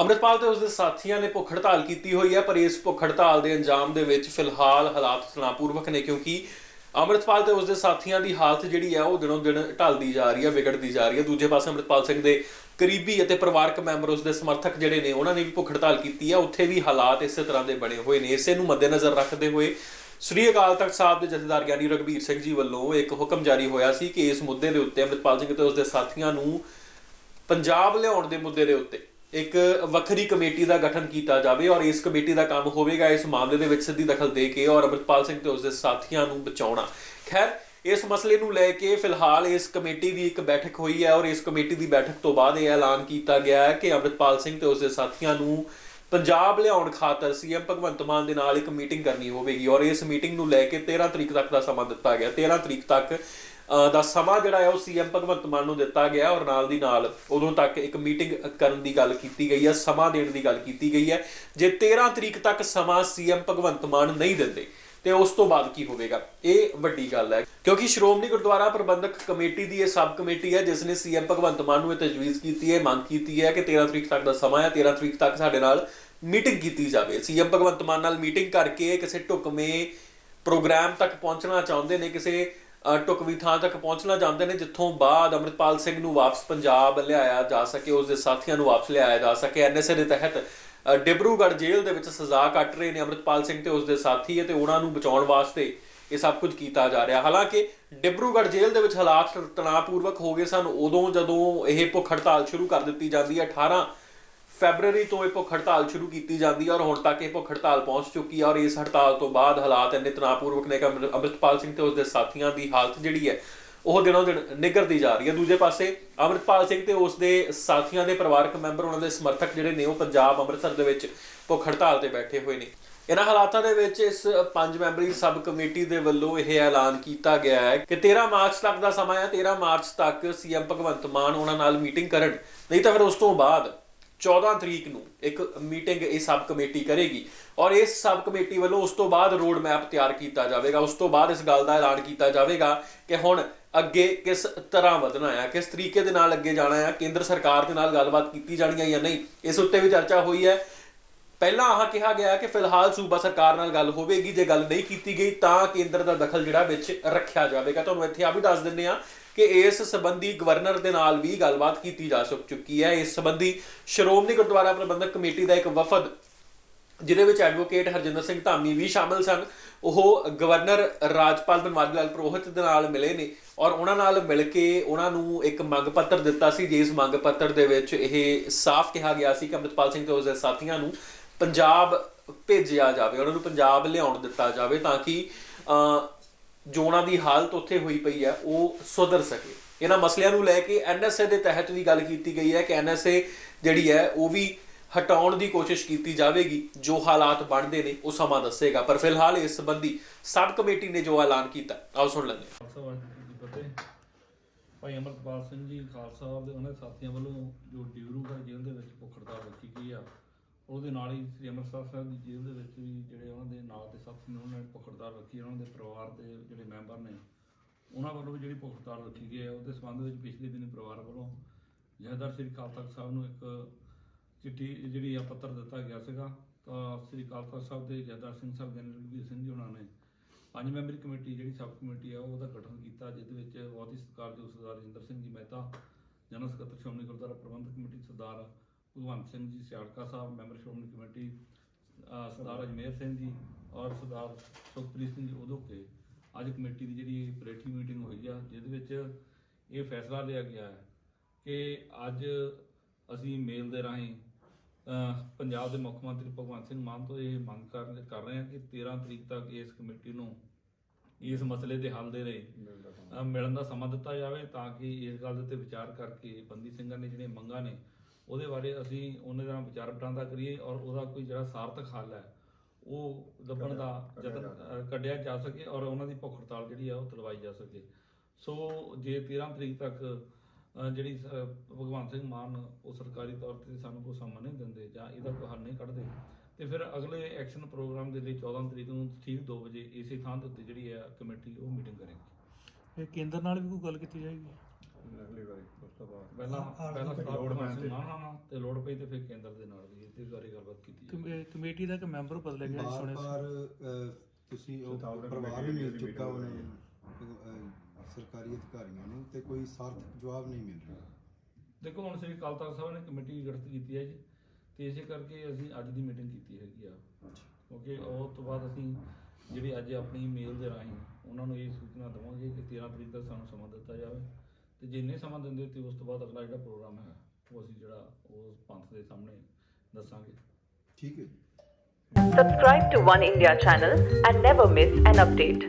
ਅੰਮ੍ਰਿਤਪਾਲ ਤੇ ਉਸਦੇ ਸਾਥੀਆਂ ਨੇ ਭੁੱਖ ਹੜਤਾਲ ਕੀਤੀ ਹੋਈ ਹੈ, ਪਰ ਇਸ ਭੁੱਖ ਹੜਤਾਲ ਦੇ ਅੰਜਾਮ ਦੇ ਵਿੱਚ ਫਿਲਹਾਲ ਹਾਲਾਤ ਤਣਾਅਪੂਰਵਕ ਨੇ, ਕਿਉਂਕਿ ਅੰਮ੍ਰਿਤਪਾਲ ਤੇ ਉਸਦੇ ਸਾਥੀਆਂ ਦੀ ਹਾਲਤ ਜਿਹੜੀ ਹੈ, ਉਹ ਦਿਨੋਂ ਦਿਨ ਢਲਦੀ ਜਾ ਰਹੀ ਹੈ, ਵਿਗੜਦੀ ਜਾ ਰਹੀ ਹੈ। ਦੂਜੇ ਪਾਸੇ ਅੰਮ੍ਰਿਤਪਾਲ ਸਿੰਘ ਦੇ ਕਰੀਬੀ ਅਤੇ ਪਰਿਵਾਰਕ ਮੈਂਬਰ ਉਸਦੇ ਸਮਰਥਕ ਜਿਹੜੇ ਨੇ, ਉਹਨਾਂ ਨੇ ਵੀ ਭੁੱਖ ਹੜਤਾਲ ਕੀਤੀ ਹੈ। ਉੱਥੇ ਵੀ ਹਾਲਾਤ ਇਸੇ ਤਰ੍ਹਾਂ ਦੇ ਬਣੇ ਹੋਏ ਨੇ। ਇਸੇ ਨੂੰ ਮੱਦੇਨਜ਼ਰ ਰੱਖਦੇ ਹੋਏ ਸ੍ਰੀ ਅਕਾਲ ਤਖਤ ਸਾਹਿਬ ਦੇ ਜਥੇਦਾਰ ਗਿਆਨੀ ਰਘਬੀਰ ਸਿੰਘ ਜੀ ਵੱਲੋਂ ਇੱਕ ਹੁਕਮ ਜਾਰੀ ਹੋਇਆ ਸੀ ਕਿ ਇਸ ਮੁੱਦੇ ਦੇ ਉੱਤੇ ਅੰਮ੍ਰਿਤਪਾਲ ਸਿੰਘ ਤੇ ਉਸਦੇ ਸਾਥੀਆਂ ਨੂੰ ਪੰਜਾਬ ਲਿਆਉਣ ਦੇ ਮੁੱਦੇ ਦੇ ਉੱਤੇ ਇੱਕ ਵੱਖਰੀ ਕਮੇਟੀ ਦਾ ਗਠਨ ਕੀਤਾ ਜਾਵੇ ਔਰ ਇਸ ਕਮੇਟੀ ਦਾ ਕੰਮ ਹੋਵੇਗਾ ਇਸ ਮਾਮਲੇ ਦੇ ਵਿੱਚ ਸਿੱਧੀ ਦਖਲ ਦੇ ਕੇ ਔਰ ਅਮਰਪਾਲ ਸਿੰਘ ਤੇ ਉਸਦੇ ਸਾਥੀਆਂ ਨੂੰ ਬਚਾਉਣਾ। ਖੈਰ, ਇਸ ਮਸਲੇ ਨੂੰ ਲੈ ਕੇ ਫਿਲਹਾਲ ਇਸ ਕਮੇਟੀ ਦੀ ਇੱਕ ਬੈਠਕ ਹੋਈ ਹੈ ਔਰ ਇਸ ਕਮੇਟੀ ਦੀ ਬੈਠਕ ਤੋਂ ਬਾਅਦ ਇਹ ਐਲਾਨ ਕੀਤਾ ਗਿਆ ਹੈ ਕਿ ਅਮਰਪਾਲ ਸਿੰਘ ਤੇ ਉਸਦੇ ਸਾਥੀਆਂ ਨੂੰ ਪੰਜਾਬ ਲਿਆਉਣ ਖਾਤਰ ਸੀਐਮ ਭਗਵੰਤ ਮਾਨ ਦੇ ਨਾਲ ਇੱਕ ਮੀਟਿੰਗ ਕਰਨੀ ਹੋਵੇਗੀ ਔਰ ਇਸ ਮੀਟਿੰਗ ਨੂੰ ਲੈ ਕੇ 13 ਤਰੀਕ ਤੱਕ ਦਾ ਸਮਾਂ ਦਿੱਤਾ ਗਿਆ। 13 ਤਰੀਕ ਤੱਕ ਦਾ ਸਮਾਂ ਜਿਹੜਾ ਹੈ ਉਹ ਸੀਐਮ ਭਗਵੰਤ ਮਾਨ ਨੂੰ ਦਿੱਤਾ ਗਿਆ ਔਰ ਨਾਲ ਦੀ ਨਾਲ ਉਦੋਂ ਤੱਕ ਇੱਕ ਮੀਟਿੰਗ ਕਰਨ ਦੀ ਗੱਲ ਕੀਤੀ ਗਈ ਹੈ, ਸਮਾਂ ਦੇਣ ਦੀ ਗੱਲ ਕੀਤੀ ਗਈ ਹੈ। ਜੇ 13 ਤਰੀਕ ਤੱਕ ਸਮਾਂ ਸੀਐਮ ਭਗਵੰਤ ਮਾਨ ਨਹੀਂ ਦਿੰਦੇ, ਤੇ ਉਸ ਤੋਂ ਬਾਅਦ ਕੀ ਹੋਵੇਗਾ? ਇਹ ਵੱਡੀ ਗੱਲ ਹੈ, ਕਿਉਂਕਿ ਸ਼੍ਰੋਮਣੀ ਗੁਰਦੁਆਰਾ ਪ੍ਰਬੰਧਕ ਕਮੇਟੀ ਦੀ ਇਹ ਸਬ ਕਮੇਟੀ ਹੈ, ਜਿਸ ਨੇ ਸੀਐਮ ਭਗਵੰਤ ਮਾਨ ਨੂੰ ਇਹ ਤਜਵੀਜ਼ ਕੀਤੀ ਹੈ ਮੰਗ ਕੀਤੀ ਹੈ ਕਿ 13 ਤਰੀਕ ਤੱਕ ਦਾ ਸਮਾਂ ਹੈ 13 ਤਰੀਕ ਤੱਕ ਸਾਡੇ ਨਾਲ ਮੀਟਿੰਗ ਕੀਤੀ ਜਾਵੇ। ਸੀਐਮ ਭਗਵੰਤ ਮਾਨ ਨਾਲ ਮੀਟਿੰਗ ਕਰਕੇ ਕਿਸੇ ਢੁਕਵੇਂ ਪ੍ਰੋਗਰਾਮ ਤੱਕ ਪਹੁੰਚਣਾ ਚਾਹੁੰਦੇ ਨੇ, ਕਿਸੇ ਅ, ਢੁਕਵੀਂ ਥਾਂ ਤੱਕ ਪਹੁੰਚਣਾ ਚਾਹੁੰਦੇ ਨੇ ਜਿੱਥੋਂ ਬਾਅਦ ਅਮਰਿਤਪਾਲ ਸਿੰਘ ਨੂੰ ਵਾਪਸ ਪੰਜਾਬ ਲਿਆਇਆ ਜਾ ਸਕੇ ਉਸ ਦੇ ਸਾਥੀਆਂ ਨੂੰ ਵਾਪਸ ਲਿਆਇਆ ਜਾ ਸਕੇ। ਐਨਐਸਏ ਦੇ ਤਹਿਤ ਡਿਬਰੂਗੜ੍ਹ ਜੇਲ੍ਹ ਦੇ ਵਿੱਚ ਸਜ਼ਾ ਕੱਟ ਰਹੇ ਨੇ ਅਮਰਿਤਪਾਲ ਸਿੰਘ ਤੇ ਉਸ ਦੇ ਸਾਥੀ ਅਤੇ ਉਹਨਾਂ ਨੂੰ ਬਚਾਉਣ ਵਾਸਤੇ ਇਹ ਸਭ ਕੁਝ ਕੀਤਾ ਜਾ ਰਿਹਾ। ਹਾਲਾਂਕਿ ਡਿਬਰੂਗੜ੍ਹ ਜੇਲ੍ਹ ਦੇ ਵਿੱਚ ਹਾਲਾਤ ਤਣਾਅਪੂਰਵਕ ਹੋ ਗਏ ਸਨ। ਉਦੋਂ ਜਦੋਂ ਇਹ ਭੁੱਖ ਹੜਤਾਲ ਸ਼ੁਰੂ ਕਰ ਦਿੱਤੀ ਜਾਂਦੀ ਹੈ 18 ਫੈਬਰੂਅਰੀ ਤੋਂ ਇਹ ਭੁੱਖ ਹੜਤਾਲ ਸ਼ੁਰੂ ਕੀਤੀ ਜਾਂਦੀ ਹੈ ਔਰ ਹੁਣ ਤੱਕ ਇਹ ਭੁੱਖ ਹੜਤਾਲ ਪਹੁੰਚ ਚੁੱਕੀ ਹੈ ਔਰ ਇਸ ਹੜਤਾਲ ਤੋਂ ਬਾਅਦ ਹਾਲਾਤ ਇੰਨੇ ਤਣਾਅਪੂਰਵਕ ਨੇ ਕਿ ਅੰਮ੍ਰਿ- ਅੰਮ੍ਰਿਤਪਾਲ ਸਿੰਘ ਤੇ ਉਸਦੇ ਸਾਥੀਆਂ ਦੀ ਹਾਲਤ ਜਿਹੜੀ ਹੈ ਉਹ ਦਿਨੋਂ ਦਿਨ ਨਿਗਰਦੀ ਜਾ ਰਹੀ ਹੈ। ਦੂਜੇ ਪਾਸੇ ਅੰਮ੍ਰਿਤਪਾਲ ਸਿੰਘ ਤੇ ਉਸਦੇ ਸਾਥੀਆਂ ਦੇ ਪਰਿਵਾਰਕ ਮੈਂਬਰ, ਉਹਨਾਂ ਦੇ ਸਮਰਥਕ ਜਿਹੜੇ ਨੇ ਉਹ ਪੰਜਾਬ ਅੰਮ੍ਰਿਤਸਰ ਦੇ ਵਿੱਚ ਭੁੱਖ ਹੜਤਾਲ ਤੇ ਬੈਠੇ ਹੋਏ ਨੇ। ਇਹਨਾਂ ਹਾਲਾਤਾਂ ਦੇ ਵਿੱਚ ਇਸ ਪੰਜ ਮੈਂਬਰੀ ਸਬ ਕਮੇਟੀ ਦੇ ਵੱਲੋਂ ਇਹ ਐਲਾਨ ਕੀਤਾ ਗਿਆ ਹੈ ਕਿ 13 ਮਾਰਚ ਤੱਕ ਦਾ ਸਮਾਂ ਹੈ। 13 ਮਾਰਚ ਤੱਕ ਸੀਐਮ ਭਗਵੰਤ ਮਾਨ ਉਹਨਾਂ ਨਾਲ ਮੀਟਿੰਗ ਕਰਨ। ਨਹੀਂ ਤਾਂ ਫਿਰ ਉਸ ਤੋਂ ਬਾਅਦ 14 ਤਰੀਕ ਨੂੰ ਇੱਕ ਮੀਟਿੰਗ ਇਹ ਸਬ ਕਮੇਟੀ ਕਰੇਗੀ ਔਰ ਇਸ ਸਬ ਕਮੇਟੀ ਵੱਲੋਂ ਉਸ ਤੋਂ ਬਾਅਦ ਰੋਡ ਮੈਪ ਤਿਆਰ ਕੀਤਾ ਜਾਵੇਗਾ। ਉਸ ਤੋਂ ਬਾਅਦ ਇਸ ਗੱਲ ਦਾ ਐਲਾਨ ਕੀਤਾ ਜਾਵੇਗਾ ਕਿ ਹੁਣ ਅੱਗੇ ਕਿਸ ਤਰ੍ਹਾਂ ਵਧਣਾ ਹੈ ਕਿਸ ਤਰੀਕੇ ਦੇ ਨਾਲ ਅੱਗੇ ਜਾਣਾ ਹੈ ਕੇਂਦਰ ਸਰਕਾਰ ਦੇ ਨਾਲ ਗੱਲਬਾਤ ਕੀਤੀ ਜਾਣੀ ਹੈ ਜਾਂ ਨਹੀਂ, ਇਸ ਉੱਤੇ ਵੀ ਚਰਚਾ ਹੋਈ ਹੈ। ਪਹਿਲਾਂ ਆਹ ਕਿਹਾ ਗਿਆ ਕਿ ਫਿਲਹਾਲ ਸੂਬਾ ਸਰਕਾਰ ਨਾਲ ਗੱਲ ਹੋਵੇਗੀ, ਜੇ ਗੱਲ ਨਹੀਂ ਕੀਤੀ ਗਈ ਤਾਂ ਕੇਂਦਰ ਦਾ ਦਖਲ ਜਿਹੜਾ ਵਿੱਚ ਰੱਖਿਆ ਜਾਵੇਗਾ। ਤੁਹਾਨੂੰ ਇੱਥੇ ਆ ਵੀ ਦੱਸ ਦਿੰਦੇ ਆ ਕਿ ਇਸ ਸੰਬੰਧੀ ਗਵਰਨਰ ਦੇ ਨਾਲ ਵੀ ਗੱਲਬਾਤ ਕੀਤੀ ਜਾ ਚੁੱਕੀ ਹੈ। ਇਸ ਸੰਬੰਧੀ ਸ਼੍ਰੋਮਣੀ ਗੁਰਦੁਆਰਾ ਪ੍ਰਬੰਧਕ ਕਮੇਟੀ ਦਾ ਇੱਕ ਵਫਦ, ਜਿਹਦੇ ਵਿੱਚ ਐਡਵੋਕੇਟ ਹਰਜਿੰਦਰ ਸਿੰਘ ਧਾਮੀ ਵੀ ਸ਼ਾਮਲ ਸਨ। ਉਹ ਗਵਰਨਰ ਰਾਜਪਾਲ ਬਨਵਾਰੀ ਲਾਲ ਪ੍ਰੋਹਿਤ ਦੇ ਨਾਲ ਮਿਲੇ ਨੇ ਔਰ ਉਹਨਾਂ ਨਾਲ ਮਿਲ ਕੇ ਉਹਨਾਂ ਨੂੰ ਇੱਕ ਮੰਗ ਪੱਤਰ ਦਿੱਤਾ ਸੀ, ਜਿਸ ਮੰਗ ਪੱਤਰ ਦੇ ਵਿੱਚ ਇਹ ਸਾਫ਼ ਕਿਹਾ ਗਿਆ ਸੀ ਕਿ ਅੰਮ੍ਰਿਤਪਾਲ ਸਿੰਘ ਤੇ ਉਸਦੇ ਸਾਥੀਆਂ ਨੂੰ ਪੰਜਾਬ ਭੇਜਿਆ ਜਾਵੇ, ਉਹਨਾਂ ਨੂੰ ਪੰਜਾਬ ਲਿਆਉਣ ਦਿੱਤਾ ਜਾਵੇ ਤਾਂ ਕਿ ਜੋ ਉਹਨਾਂ ਦੀ ਹਾਲਤ ਉੱਥੇ ਹੋਈ ਪਈ ਹੈ, ਉਹ ਸੁਧਰ ਸਕੇ। ਇਹਨਾਂ ਮਸਲਿਆਂ ਨੂੰ ਲੈ ਕੇ ਐਨਐਸਏ ਦੇ ਤਹਿਤ ਵੀ ਗੱਲ ਕੀਤੀ ਗਈ ਹੈ ਕਿ ਐਨਐਸਏ ਜਿਹੜੀ ਹੈ, ਉਹ ਵੀ ਹਟਾਉਣ ਦੀ ਕੋਸ਼ਿਸ਼ ਕੀਤੀ ਜਾਵੇਗੀ, ਜੋ ਹਾਲਾਤ ਬਣਦੇ ਨੇ, ਉਹ ਸਮਾਂ ਦੱਸੇਗਾ। ਪਰ ਫਿਲਹਾਲ ਇਸ ਸੰਬੰਧੀ ਸਬ ਕਮੇਟੀ ਨੇ ਜੋ ਐਲਾਨ ਕੀਤਾ, ਆਓ ਸੁਣ ਲੈਂਦੇ ਭਾਈ ਅਮਰਪਾਲ ਸਿੰਘ ਜੀ, ਖਾਲਸਾ ਸਾਹਿਬ ਦੇ ਉਹਨਾਂ ਸਾਥੀਆਂ ਵੱਲੋਂ ਜੋ ਡਿਬਰੂਗੜ੍ਹ ਜੇਲ੍ਹ ਦੇ ਵਿੱਚ ਭੁੱਖ ਹੜਤਾਲ ਰੱਖੀ ਗਈ ਆ ਉਹਦੇ ਨਾਲ ਹੀ ਸ੍ਰੀ ਅੰਮ੍ਰਿਤਸਰ ਸਾਹਿਬ ਦੀ ਜੇਲ੍ਹ ਦੇ ਵਿੱਚ ਵੀ ਜਿਹੜੇ ਉਹਨਾਂ ਦੇ ਨਾਲ ਦੇ ਸਾਥੀ ਨੇ, ਉਹਨਾਂ ਨੇ ਭੁੱਖ ਹੜਤਾਲ ਰੱਖੀ, ਉਹਨਾਂ ਦੇ ਪਰਿਵਾਰ ਦੇ ਜਿਹੜੇ ਮੈਂਬਰ ਨੇ, ਉਹਨਾਂ ਵੱਲੋਂ ਵੀ ਜਿਹੜੀ ਭੁੱਖ ਹੜਤਾਲ ਰੱਖੀ ਗਈ ਹੈ, ਉਹਦੇ ਸੰਬੰਧ ਵਿੱਚ ਪਿਛਲੇ ਦਿਨ ਪਰਿਵਾਰ ਵੱਲੋਂ ਜਥੇਦਾਰ ਸ੍ਰੀ ਅਕਾਲ ਤਖਤ ਸਾਹਿਬ ਨੂੰ ਇੱਕ ਚਿੱਠੀ ਜਿਹੜੀ ਆ ਪੱਤਰ ਦਿੱਤਾ ਗਿਆ ਸੀਗਾ। ਤਾਂ ਸ੍ਰੀ ਅਕਾਲ ਤਖਤ ਸਾਹਿਬ ਦੇ ਜਥੇਦਾਰ ਸਿੰਘ ਸਾਹਿਬ ਜਨਰਲ ਰਘਬੀਰ ਸਿੰਘ ਜੀ ਉਹਨਾਂ ਨੇ ਪੰਜ ਮੈਂਬਰੀ ਕਮੇਟੀ ਜਿਹੜੀ ਸਬ ਕਮੇਟੀ ਆ, ਉਹਦਾ ਗਠਨ ਕੀਤਾ, ਜਿਸ ਵਿੱਚ ਬਹੁਤ ਹੀ ਸਤਿਕਾਰਯੋਗ ਸਰਦਾਰ ਰਜਿੰਦਰ ਸਿੰਘ ਜੀ ਮਹਿਤਾ ਜਨਰਲ ਸਕੱਤਰ Shiromani Gurdwara Prabandhak committee Sardar Bhagwant Singh ji Siarka Sahib member Shiromani committee Sardar Ajmer Singh ji ਔਰ ਸਰਦਾਰ ਸੁਖਪ੍ਰੀਤ ਸਿੰਘ ਜੀ ਉਦੋਂ ਕੇ ਅੱਜ ਕਮੇਟੀ ਦੀ ਜਿਹੜੀ ਪਲੇਠੀ ਮੀਟਿੰਗ ਹੋਈ ਆ ਜਿਹਦੇ ਵਿੱਚ ਇਹ ਫੈਸਲਾ ਲਿਆ ਗਿਆ ਹੈ ਕਿ ਅੱਜ ਅਸੀਂ ਮੇਲ ਦੇ ਰਾਹੀਂ ਪੰਜਾਬ ਦੇ ਮੁੱਖ ਮੰਤਰੀ ਭਗਵੰਤ ਸਿੰਘ ਮਾਨ ਤੋਂ ਇਹ ਮੰਗ ਕਰ ਕਰ ਰਹੇ ਹਾਂ ਕਿ 13 ਤਰੀਕ ਤੱਕ ਇਸ ਕਮੇਟੀ ਨੂੰ ਇਸ ਮਸਲੇ ਦੇ ਹੱਲ ਦੇ ਲਈ ਮਿਲਣ ਦਾ ਸਮਾਂ। ਦਿੱਤਾ ਜਾਵੇ ਤਾਂ ਕਿ ਇਸ ਗੱਲ ਦੇ ਉੱਤੇ ਵਿਚਾਰ ਕਰਕੇ ਬੰਦੀ ਸਿੰਘਾਂ ਨੇ ਜਿਹੜੇ ਮੰਗਾਂ ਨੇ ਉਹਦੇ ਬਾਰੇ ਅਸੀਂ ਉਹਨਾਂ ਦੇ ਨਾਲ ਵਿਚਾਰ ਵਟਾਂਦਰਾ ਕਰੀਏ ਔਰ ਉਹਦਾ ਕੋਈ ਜਿਹੜਾ ਸਾਰਥਕ ਹੱਲ ਹੈ ਉਹ ਲੱਭਣ ਦਾ ਯਤਨ ਕੱਢਿਆ ਜਾ ਸਕੇ ਔਰ ਉਹਨਾਂ ਦੀ ਭੁੱਖ ਹੜਤਾਲ ਜਿਹੜੀ ਆ ਉਹ ਤੁਲਵਾਈ ਜਾ ਸਕੇ। ਸੋ ਜੇ 13 ਤਰੀਕ ਤੱਕ ਜਿਹੜੀ ਭਗਵੰਤ ਸਿੰਘ ਮਾਨ ਉਹ ਸਰਕਾਰੀ ਤੌਰ ਤੇ ਸਾਨੂੰ ਕੋਈ ਸਮਾਂ ਨਹੀਂ ਦਿੰਦੇ ਜਾਂ ਇਹਦਾ ਕੋਈ ਹੱਲ ਨਹੀਂ ਕੱਢਦੇ ਤੇ ਫਿਰ ਅਗਲੇ ਐਕਸ਼ਨ ਪ੍ਰੋਗਰਾਮ ਦੇ ਲਈ 14 ਤਰੀਕ ਨੂੰ ਠੀਕ 2 ਵਜੇ ਇਸੇ ਥਾਂ ਦੇ ਉੱਤੇ ਜਿਹੜੀ ਹੈ ਕਮੇਟੀ ਉਹ ਮੀਟਿੰਗ ਕਰੇਗੀ। ਇਹ ਕੇਂਦਰ ਨਾਲ ਵੀ ਕੋਈ ਗੱਲ ਕੀਤੀ ਜਾਏਗੀ? ਅਗਲੀ ਵਾਰੀ ਉਸ ਤੋਂ ਬਾਅਦ। ਪਹਿਲਾਂ ਆਰਥਿਕ ਪਹਿਲਾਂ ਲੋੜ ਲੋੜ ਪੈਣ ਤੇ। ਨਾ ਨਾ ਨਾ ਤੇ ਲੋੜ ਪਈ ਤੇ ਫਿਰ ਕੇਂਦਰ ਦੇ ਨਾਲ ਵੀ ਇਹਦੇ ਬਾਰੇ ਗੱਲਬਾਤ ਕੀਤੀ ਜਾਵੇ। ਕਮੇ- ਕਮੇਟੀ ਦਾ ਇੱਕ ਮੈਂਬਰ ਬਦਲਿਆ ਗਿਆ ਜੀ ਸੁਣਿਆ ਸੀ। ਬਾਰ-ਬਾਰ ਅ, ਤੁਸੀਂ ਉਹ ਸਤਾਵਨ ਪਰਿਵਾਰ ਵੀ ਮਿਲ ਕਮੇਟੀ ਦੀ ਚੁੱਕਾ meeting ਉਹਨਾਂ ਨੂੰ ਅ, ਸਰਕਾਰੀ ਅਧਿਕਾਰੀਆਂ ਨੂੰ ਤੇ ਕੋਈ ਸਾਰਥਕ ਜਵਾਬ ਨਹੀਂ ਮਿਲ ਰਿਹਾ। ਦੇਖੋ ਹੁਣ ਸ੍ਰੀ ਅਕਾਲ ਤਖਤ ਸਾਹਿਬ ਨੇ ਕਮੇਟੀ ਗਠਿਤ ਕੀਤੀ ਹੈ ਜੀ। ਤੇ ਇਸੇ ਕਰਕੇ ਅਸੀਂ ਅੱਜ ਦੀ ਮੀਟਿੰਗ ਕੀਤੀ ਹੈਗੀ ਆ। ਕਿਉਂਕਿ ਉਹ ਤੋਂ ਬਾਅਦ ਅਸੀਂ ਜਿਹੜੀ ਅੱਜ ਆਪਣੀ ਮੇਲ ਦੇ ਰਾਹੀਂ ਉਹਨਾਂ ਨੂੰ ਇਹ ਸੂਚਨਾ ਦੇਵਾਂਗੇ ਕਿ 13 ਤਰੀਕ ਤੱਕ ਸਾਨੂੰ ਸਮਾਂ ਦਿੱਤਾ ਜਾਵੇ। ਤੇ ਜਿੰਨੇ ਸਮਾਂ ਦਿੰਦੇ ਤੇ ਉਸ ਤੋਂ ਬਾਅਦ ਅਗਲਾ ਜਿਹੜਾ ਪ੍ਰੋਗਰਾਮ ਹੈ ਉਹ ਅਸੀਂ ਜਿਹੜਾ ਉਸ ਪੰਥ ਦੇ ਸਾਹਮਣੇ ਦੱਸਾਂਗੇ ਠੀਕ ਹੈ ਜੀ Subscribe to One India channel and never miss an update.